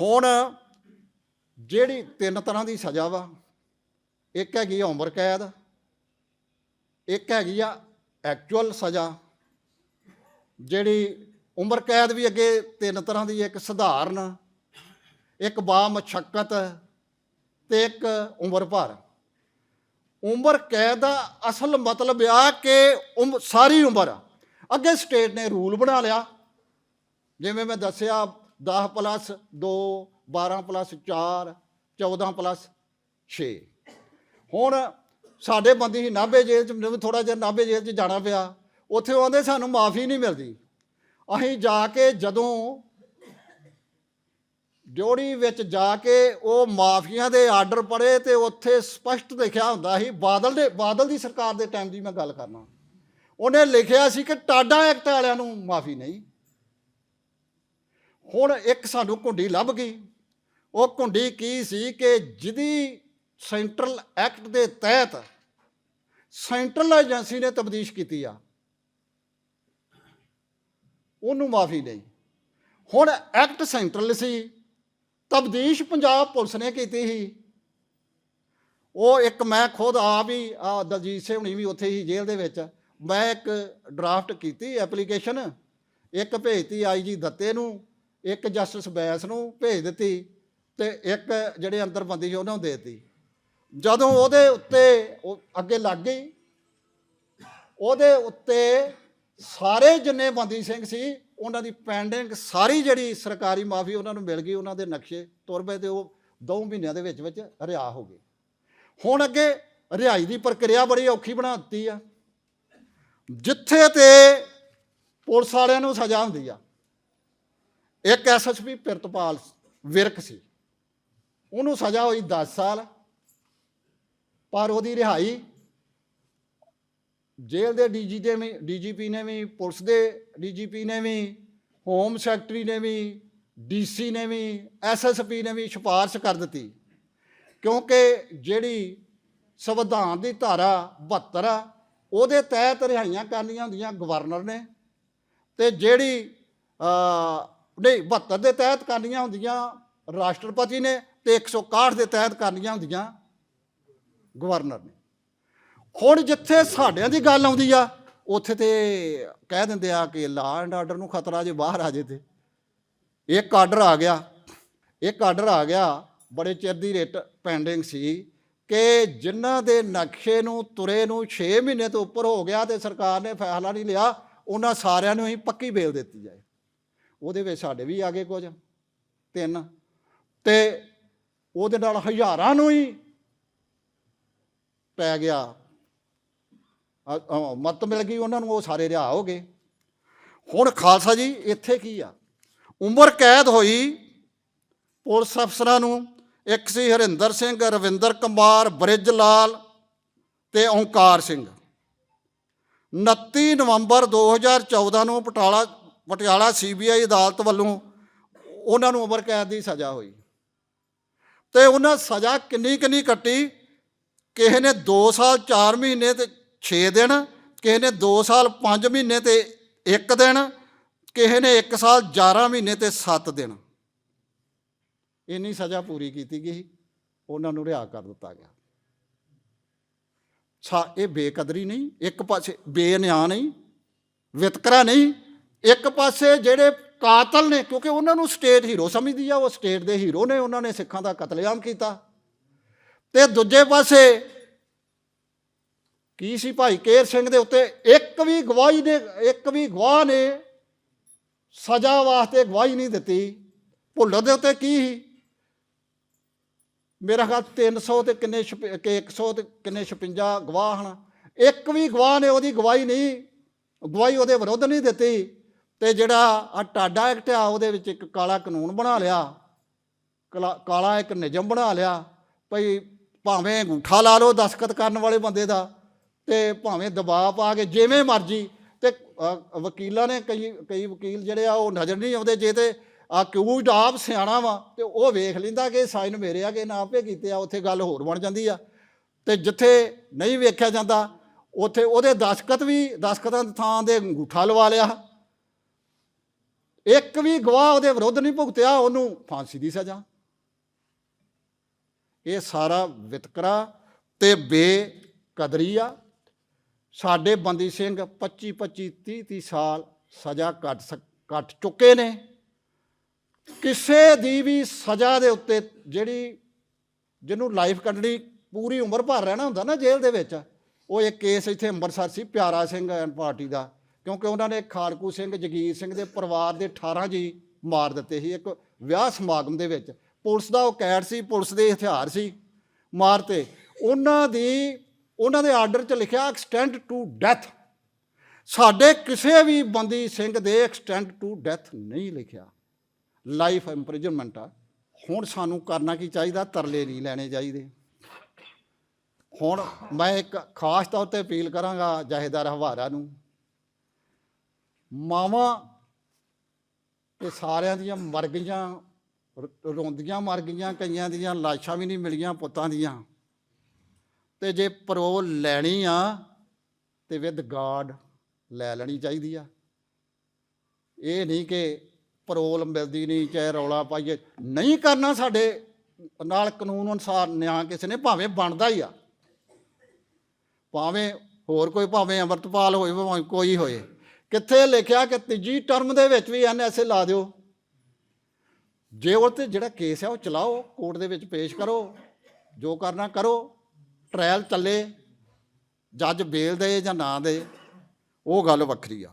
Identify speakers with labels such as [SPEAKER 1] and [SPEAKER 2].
[SPEAKER 1] ਹੁਣ ਜਿਹੜੀ ਤਿੰਨ ਤਰ੍ਹਾਂ ਦੀ ਸਜ਼ਾ ਵਾ, ਇੱਕ ਹੈਗੀ ਆ ਉਮਰ ਕੈਦ, ਇੱਕ ਹੈਗੀ ਆ ਐਕਚੁਅਲ ਸਜ਼ਾ। ਜਿਹੜੀ ਉਮਰ ਕੈਦ ਵੀ ਅੱਗੇ ਤਿੰਨ ਤਰ੍ਹਾਂ ਦੀ, ਇੱਕ ਸਧਾਰਨ, ਇੱਕ ਬਾ ਮਸ਼ੱਕਤ ਤੇ ਇੱਕ ਉਮਰ ਭਰ। ਉਮਰ ਕੈਦ ਦਾ ਅਸਲ ਮਤਲਬ ਆ ਕਿ ਉਮ- ਸਾਰੀ ਉਮਰ ਅੱਗੇ ਸਟੇਟ ਨੇ ਰੂਲ ਬਣਾ ਲਿਆ। ਜਿਵੇਂ ਮੈਂ ਦੱਸਿਆ 10 ਪਲੱਸ 2 12 ਪਲੱਸ 4 14 ਪਲੱਸ 6 ਹੁਣ ਸਾਡੇ ਬੰਦੇ ਸੀ ਨਾਭੇ ਜੇਲ੍ਹ ਚ ਮੈਨੂੰ ਥੋੜਾ ਜਿਹਾ ਨਾਭੇ ਜੇਲ੍ਹ ਚ ਜਾਣਾ ਪਿਆ। ਉੱਥੇ ਆਉਂਦੇ ਸਾਨੂੰ ਮਾਫੀ ਨਹੀਂ ਮਿਲਦੀ। ਅਸੀਂ ਜਾ ਕੇ ਜਦੋਂ ਡਿਊਟੀ ਵਿੱਚ ਜਾ ਕੇ ਉਹ ਮਾਫੀਆਂ ਦੇ ਆਰਡਰ ਪੜੇ ਤੇ ਉੱਥੇ ਸਪਸ਼ਟ ਲਿਖਿਆ ਹੁੰਦਾ ਸੀ, ਬਾਦਲ ਦੇ, ਬਾਦਲ ਦੀ ਸਰਕਾਰ ਦੇ ਟਾਈਮ ਦੀ ਮੈਂ ਗੱਲ ਕਰਨਾ। ਉਹਨੇ ਲਿਖਿਆ ਸੀ ਕਿ ਟਾਡਾ ਐਕਟ ਵਾਲਿਆਂ ਨੂੰ ਮਾਫੀ ਨਹੀਂ। ਹੁਣ ਇੱਕ ਸਾਨੂੰ ਘੁੰਡੀ ਲੱਭ ਗਈ। ਉਹ ਘੁੰਡੀ ਕੀ ਸੀ ਕਿ ਜਿਹਦੀ ਸੈਂਟਰਲ ਐਕਟ ਦੇ ਤਹਿਤ ਸੈਂਟਰਲ ਏਜੰਸੀ ਨੇ ਤਬਦੀਸ਼ ਕੀਤੀ ਆ। ਉਹਨੂੰ ਮਾਫੀ ਨਹੀਂ। ਹੁਣ ਐਕਟ ਸੈਂਟਰਲ ਸੀ, ਤਬਦੀਸ਼ ਪੰਜਾਬ ਪੁਲਿਸ ਨੇ ਕੀਤੀ ਸੀ। ਉਹ ਇੱਕ ਮੈਂ ਖੁਦ ਆ ਵੀ ਆ ਦਲਜੀਤ ਸਿੰਘ ਹੁਣੀ ਵੀ ਉੱਥੇ ਹੀ ਜੇਲ੍ਹ ਦੇ ਵਿੱਚ, ਮੈਂ ਇੱਕ ਡਰਾਫਟ ਕੀਤੀ ਐਪਲੀਕੇਸ਼ਨ, ਇੱਕ ਭੇਜਤੀ ਆਈਜੀ ਦੱਤੇ ਨੂੰ। ਇੱਕ ਜਸਟਿਸ ਬੈਸ ਨੂੰ ਭੇਜ ਦਿੱਤੀ ਤੇ ਇੱਕ ਜਿਹੜੇ ਅੰਦਰ ਬੰਦੀ ਸੀ ਉਹਨਾਂ ਨੂੰ ਦੇ ਦਿੱਤੀ। ਜਦੋਂ ਉਹਦੇ ਉੱਤੇ ਉਹ ਅੱਗੇ ਲੱਗ ਗਈ, ਉਹਦੇ ਉੱਤੇ ਸਾਰੇ ਜਿੰਨੇ ਬੰਦੀ ਸਿੰਘ ਸੀ, ਉਹਨਾਂ ਦੀ ਪੈਂਡਿੰਗ ਸਾਰੀ ਜਿਹੜੀ ਸਰਕਾਰੀ ਮਾਫੀ ਉਹਨਾਂ ਨੂੰ ਮਿਲ ਗਈ, ਉਹਨਾਂ ਦੇ ਨਕਸ਼ੇ ਤੁਰ ਪਏ ਤੇ ਉਹ 2 ਮਹੀਨਿਆਂ ਦੇ ਵਿੱਚ ਵਿੱਚ ਰਿਹਾ ਹੋ ਗਏ। ਹੁਣ ਅੱਗੇ ਰਿਹਾਈ ਦੀ ਪ੍ਰਕਿਰਿਆ ਬੜੀ ਔਖੀ ਬਣਾ ਦਿੱਤੀ ਆ। ਜਿੱਥੇ ਤੇ ਪੁਲਿਸ ਵਾਲਿਆਂ ਨੂੰ ਸਜ਼ਾ ਹੁੰਦੀ ਆ। ਇੱਕ ਐਸਐਸਪੀ ਪਿਰਤਪਾਲ ਵਿਰਕ ਸੀ। ਉਹਨੂੰ ਸਜ਼ਾ ਹੋਈ 10 ਸਾਲ। ਪਰ ਉਹਦੀ ਰਿਹਾਈ ਜੇਲ੍ਹ ਦੇ ਡੀਜੀ ਦੇ ਵੀ ਡੀਜੀਪੀ ਨੇ ਵੀ, ਪੁਲਿਸ ਦੇ ਡੀਜੀਪੀ ਨੇ ਵੀ, ਹੋਮ ਸੈਕਟਰੀ ਨੇ ਵੀ ਡੀਸੀ ਨੇ ਵੀ ਐਸਐਸਪੀ ਨੇ ਵੀ ਸਿਫਾਰਿਸ਼ ਕਰ ਦਿੱਤੀ। ਕਿਉਂਕਿ ਜਿਹੜੀ ਸੰਵਿਧਾਨ ਦੀ ਧਾਰਾ 72 ਆ, ਉਹਦੇ ਤਹਿਤ ਰਿਹਾਈਆਂ ਕਰਨੀਆਂ ਹੁੰਦੀਆਂ ਗਵਰਨਰ ਨੇ। ਤੇ ਜਿਹੜੀ ਨਹੀਂ 72 ਦੇ ਤਹਿਤ ਕਰਨੀਆਂ ਹੁੰਦੀਆਂ, ਰਾਸ਼ਟਰਪਤੀ ਨੇ ਤੇ 161 ਦੇ ਤਹਿਤ ਕਰਨੀਆਂ ਹੁੰਦੀਆਂ, ਗਵਰਨਰ ਨੇ। ਹੁਣ ਜਿੱਥੇ ਸਾਡਿਆਂ ਦੀ ਗੱਲ ਆਉਂਦੀ ਆ, ਉੱਥੇ ਤੇ ਕਹਿ ਦਿੰਦੇ ਆ ਕਿ ਲਾਅ ਐਂਡ ਆਰਡਰ ਨੂੰ ਖਤਰਾ ਜੇ ਬਾਹਰ ਆ ਜੇ ਤੇ। ਇੱਕ ਆਰਡਰ ਆ ਗਿਆ, ਇੱਕ ਆਰਡਰ ਆ ਗਿਆ, ਬੜੇ ਚਿਰ ਦੀ ਰੇਟ ਪੈਂਡਿੰਗ ਸੀ ਕਿ ਜਿਨ੍ਹਾਂ ਦੇ ਨਕਸ਼ੇ ਨੂੰ ਤੁਰੇ ਨੂੰ 6 ਮਹੀਨੇ ਤੋਂ ਉੱਪਰ ਹੋ ਗਿਆ ਤੇ ਸਰਕਾਰ ਨੇ ਫੈਸਲਾ ਨਹੀਂ ਲਿਆ, ਉਹਨਾਂ ਸਾਰਿਆਂ ਨੂੰ ਹੀ ਪੱਕੀ ਬੇਲ ਦਿੱਤੀ ਜਾਏ। ਉਹਦੇ ਵਿੱਚ ਸਾਡੇ ਵੀ ਆ ਗਏ ਕੁਝ, ਤਿੰਨ। ਤੇ ਉਹਦੇ ਨਾਲ ਹਜ਼ਾਰਾਂ ਨੂੰ ਹੀ ਪੈ ਗਿਆ। ਅ- ਮੱਤ ਮਿਲ ਗਈ ਉਹਨਾਂ ਨੂੰ, ਉਹ ਸਾਰੇ ਰਿਹਾ ਹੋ ਗਏ। ਹੁਣ ਖਾਲਸਾ ਜੀ, ਇੱਥੇ ਕੀ ਆ? ਉਮਰ ਕੈਦ ਹੋਈ ਪੁਲਿਸ ਅਫਸਰਾਂ ਨੂੰ। ਇੱਕ ਸੀ ਹਰਿੰਦਰ ਸਿੰਘ, ਰਵਿੰਦਰ ਕੁਮਾਰ ਬ੍ਰਿਜ ਲਾਲ ਤੇ ਓਂਕਾਰ ਸਿੰਘ। 29 ਨਵੰਬਰ 2014 ਨੂੰ ਪਟਾਲਾ ਪਟਿਆਲਾ ਸੀਬੀਆਈ ਅਦਾਲਤ ਵੱਲੋਂ ਉਹਨਾਂ ਨੂੰ ਉਮਰ ਕੈਦ ਦੀ ਸਜ਼ਾ ਹੋਈ। ਤੇ ਉਹਨਾਂ ਸਜ਼ਾ ਕਿੰਨੀ ਕਿੰਨੀ ਕੱਟੀ? ਕਿਸੇ ਨੇ 2 ਸਾਲ 4 ਮਹੀਨੇ ਤੇ 6 ਦਿਨ, ਕਿਸੇ ਨੇ 2 ਸਾਲ 5 ਮਹੀਨੇ ਤੇ 1 ਦਿਨ, ਕਿਸੇ ਨੇ 1 ਸਾਲ 11 ਮਹੀਨੇ ਤੇ 7 ਦਿਨ। ਇੰਨੀ ਸਜ਼ਾ ਪੂਰੀ ਕੀਤੀ ਗਈ, ਉਹਨਾਂ ਨੂੰ ਰਿਹਾ ਕਰ ਦਿੱਤਾ ਗਿਆ। ਸਾ, ਇਹ ਬੇਕਦਰੀ ਨਹੀਂ, ਇੱਕ ਪਾਸੇ ਬੇਨਿਆਂ ਨਹੀਂ, ਵਿਤਕਰਾ ਨਹੀਂ ਇੱਕ ਪਾਸੇ ਜਿਹੜੇ ਕਾਤਲ ਨੇ, ਕਿਉਂਕਿ ਉਹਨਾਂ ਨੂੰ ਸਟੇਟ ਹੀਰੋ ਸਮਝਦੀ ਆ, ਉਹ ਸਟੇਟ ਦੇ ਹੀਰੋ ਨੇ, ਉਹਨਾਂ ਨੇ ਸਿੱਖਾਂ ਦਾ ਕਤਲੇਆਮ ਕੀਤਾ। ਤੇ ਦੂਜੇ ਪਾਸੇ ਕੀ ਸੀ ਭਾਈ? ਕੇਰ ਸਿੰਘ ਦੇ ਉੱਤੇ ਇੱਕ ਵੀ ਗਵਾਹੀ ਨੇ, ਇੱਕ ਵੀ ਗਵਾਹ ਨੇ ਸਜ਼ਾ ਵਾਸਤੇ ਗਵਾਹੀ ਨਹੀਂ ਦਿੱਤੀ। ਭੁੱਲਰ ਦੇ ਉੱਤੇ ਕੀ ਸੀ? ਮੇਰਾ ਖਿਆਲ 300 ਤੇ ਕਿੰਨੇ ਛਿਪ- ਕਿ 100 ਤੇ ਕਿੰਨੇ 56 ਗਵਾਹ ਹਨ। ਇੱਕ ਵੀ ਗਵਾਹ ਨੇ, ਉਹਦੀ ਗਵਾਹੀ ਨਹੀਂ, ਗਵਾਹੀ ਉਹਦੇ ਵਿਰੁੱਧ ਨਹੀਂ ਦਿੱਤੀ। ਤੇ ਜਿਹੜਾ ਆ ਟਾਡਾ ਐਕਟ ਆ, ਉਹਦੇ ਵਿੱਚ ਇੱਕ ਕਾਲਾ ਕਾਨੂੰਨ ਬਣਾ ਲਿਆ। ਕਲਾ- ਕਾਲਾ ਇੱਕ ਨਿਯਮ ਬਣਾ ਲਿਆ ਭਈ ਭਾਵੇਂ ਅੰਗੂਠਾ ਲਾ ਲਓ ਦਸਖਤ ਕਰਨ ਵਾਲੇ ਬੰਦੇ ਦਾ ਤੇ ਭਾਵੇਂ ਦਬਾਅ ਪਾ ਕੇ ਜਿਵੇਂ ਮਰਜ਼ੀ ਤੇ ਵਕੀਲਾਂ ਨੇ ਕਈ ਕਈ ਵਕੀਲ ਜਿਹੜੇ ਆ ਉਹ ਨਜ਼ਰ ਨਹੀਂ ਆਉਂਦੇ ਜੇ ਤੇ ਆ ਕਿਊਜ ਆਪ ਸਿਆਣਾ ਵਾ ਤੇ ਉਹ ਵੇਖ ਲੈਂਦਾ ਕਿ ਸਾਈਨ ਮੇਰੇ ਆ ਕਿ ਨਾ ਆਪੇ ਕੀਤੇ ਆ, ਉੱਥੇ ਗੱਲ ਹੋਰ ਬਣ ਜਾਂਦੀ ਆ। ਤੇ ਜਿੱਥੇ ਨਹੀਂ ਵੇਖਿਆ ਜਾਂਦਾ, ਉੱਥੇ ਉਹਦੇ ਦਸਖਤ ਵੀ, ਦਸਖਤਾਂ ਦੀ ਥਾਂ ਦੇ ਅੰਗੂਠਾ ਲਵਾ ਲਿਆ। ਇੱਕ ਵੀ ਗਵਾਹ ਉਹਦੇ ਵਿਰੁੱਧ ਨਹੀਂ ਭੁਗਤਿਆ, ਉਹਨੂੰ ਫਾਂਸੀ ਦੀ ਸਜ਼ਾ। ਇਹ ਸਾਰਾ ਵਿਤਕਰਾ ਤੇ ਬੇਕਦਰੀ ਆ। ਸਾਡੇ ਬੰਦੀ ਸਿੰਘ 25 25 30 30 ਸਾਲ ਸਜ਼ਾ ਕੱਟ ਸਕ- ਕੱਟ ਚੁੱਕੇ ਨੇ। ਕਿਸੇ ਦੀ ਵੀ ਸਜ਼ਾ ਦੇ ਉੱਤੇ ਜਿਹੜੀ ਜਿਹਨੂੰ ਲਾਈਫ ਕੱਢਣੀ ਪੂਰੀ ਉਮਰ ਭਰ ਰਹਿਣਾ ਹੁੰਦਾ ਨਾ ਜੇਲ੍ਹ ਦੇ ਵਿੱਚ, ਉਹ ਇੱਕ ਕੇਸ ਇੱਥੇ ਅੰਮ੍ਰਿਤਸਰ ਸੀ, ਪਿਆਰਾ ਸਿੰਘ ਐਂਡ ਪਾਰਟੀ ਦਾ। ਕਿਉਂਕਿ ਉਹਨਾਂ ਨੇ ਖਾੜਕੂ ਸਿੰਘ, ਜਗੀਰ ਸਿੰਘ ਦੇ ਪਰਿਵਾਰ ਦੇ 18 ਜੀ ਮਾਰ ਦਿੱਤੇ ਸੀ ਇੱਕ ਵਿਆਹ ਸਮਾਗਮ ਦੇ ਵਿੱਚ। ਪੁਲਿਸ ਦਾ ਉਹ ਕੈਟ ਸੀ, ਪੁਲਿਸ ਦੇ ਹਥਿਆਰ ਸੀ ਮਾਰਤੇ। ਉਹਨਾਂ ਦੀ, ਉਹਨਾਂ ਦੇ ਆਰਡਰ 'ਚ ਲਿਖਿਆ ਐਕਸਟੈਂਡ ਟੂ ਡੈਥ ਸਾਡੇ ਕਿਸੇ ਵੀ ਬੰਦੀ ਸਿੰਘ ਦੇ ਐਕਸਟੈਂਡ ਟੂ ਡੈਥ ਨਹੀਂ ਲਿਖਿਆ। ਲਾਈਫ ਇੰਪ੍ਰਿਜ਼ਨਮੈਂਟ ਆ। ਹੁਣ ਸਾਨੂੰ ਕਰਨਾ ਕੀ ਚਾਹੀਦਾ? ਤਰਲੇ ਨਹੀਂ ਲੈਣੇ ਚਾਹੀਦੇ। ਹੁਣ ਮੈਂ ਇੱਕ ਖਾਸ ਤੌਰ ਤੇ ਅਪੀਲ ਕਰਾਂਗਾ ਜਹੇਦਾਰ ਹਵਾਰਾ ਨੂੰ ਮਾਵਾਂ ਇਹ ਸਾਰਿਆਂ ਦੀਆਂ ਮਰ ਗਈਆਂ ਰੋਂਦੀਆਂ ਮਰ ਗਈਆਂ, ਕਈਆਂ ਦੀਆਂ ਲਾਸ਼ਾਂ ਵੀ ਨਹੀਂ ਮਿਲੀਆਂ ਪੁੱਤਾਂ ਦੀਆਂ। ਤੇ ਜੇ ਪਰੋਲ ਲੈਣੀ ਆ, ਤੇ ਵਿਦ ਗਾਡ ਲੈ ਲੈਣੀ ਚਾਹੀਦੀ ਆ। ਇਹ ਨਹੀਂ ਕਿ ਪਰੋਲ ਮਿਲਦੀ ਨਹੀਂ, ਚਾਹੇ ਰੌਲਾ ਪਾਈਏ। ਨਹੀਂ ਕਰਨਾ ਸਾਡੇ ਨਾਲ ਕਾਨੂੰਨ ਅਨੁਸਾਰ ਨਿਆਂ ਕਿਸੇ ਨੇ, ਭਾਵੇਂ ਬਣਦਾ ਹੀ ਆ। ਭਾਵੇਂ ਹੋਰ ਕੋਈ, ਭਾਵੇਂ ਅਮਰਤਪਾਲ ਹੋਏ, ਭਾਵੇਂ ਕੋਈ ਹੋਏ। ਕਿੱਥੇ ਲਿਖਿਆ ਕਿ ਤੀਜੀ ਟਰਮ ਦੇ ਵਿੱਚ ਵੀ ਐਨਐਸਏ ਲਾ ਦਿਓ? ਜੇ ਉਹ ਤੇ ਜਿਹੜਾ ਕੇਸ ਹੈ ਉਹ ਚਲਾਓ, ਕੋਰਟ ਦੇ ਵਿੱਚ ਪੇਸ਼ ਕਰੋ, ਜੋ ਕਰਨਾ ਕਰੋ ਟ੍ਰਾਇਲ ਚੱਲੇ, ਜੱਜ ਬੇਲ ਦੇ ਜਾਂ ਨਾ ਦੇ, ਉਹ ਗੱਲ ਵੱਖਰੀ ਆ।